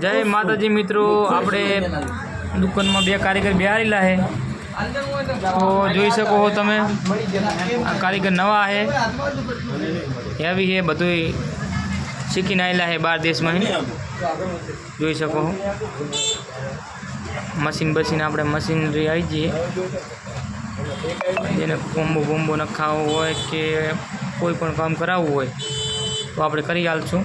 જય માતાજી મિત્રો આપણે દુકાનમાં બે કારીગર બિહારેલા છે તો જોઈ શકો છો તમે આ કારીગર નવા છે એવી છે બધું શીખીને આવેલા છે બાર દેશમાં જોઈ શકો છો મશીન બસીને આપણે મશીનરી આવી જઈએ જેને કોમ્બો બોમ્બો નખાવવો હોય કે કોઈ પણ કામ કરાવવું હોય તો આપણે કરી આલશું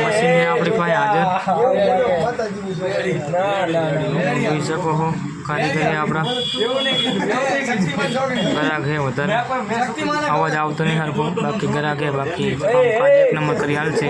મશીન આપણી પાસે હાજર જોઈ શકો છો કારીગરી આપણા ગ્રાહક વધારે અવાજ આવતો નહીં હરકો બાકી ગ્રાહક બાકી એક નંબર કરી હાલ છે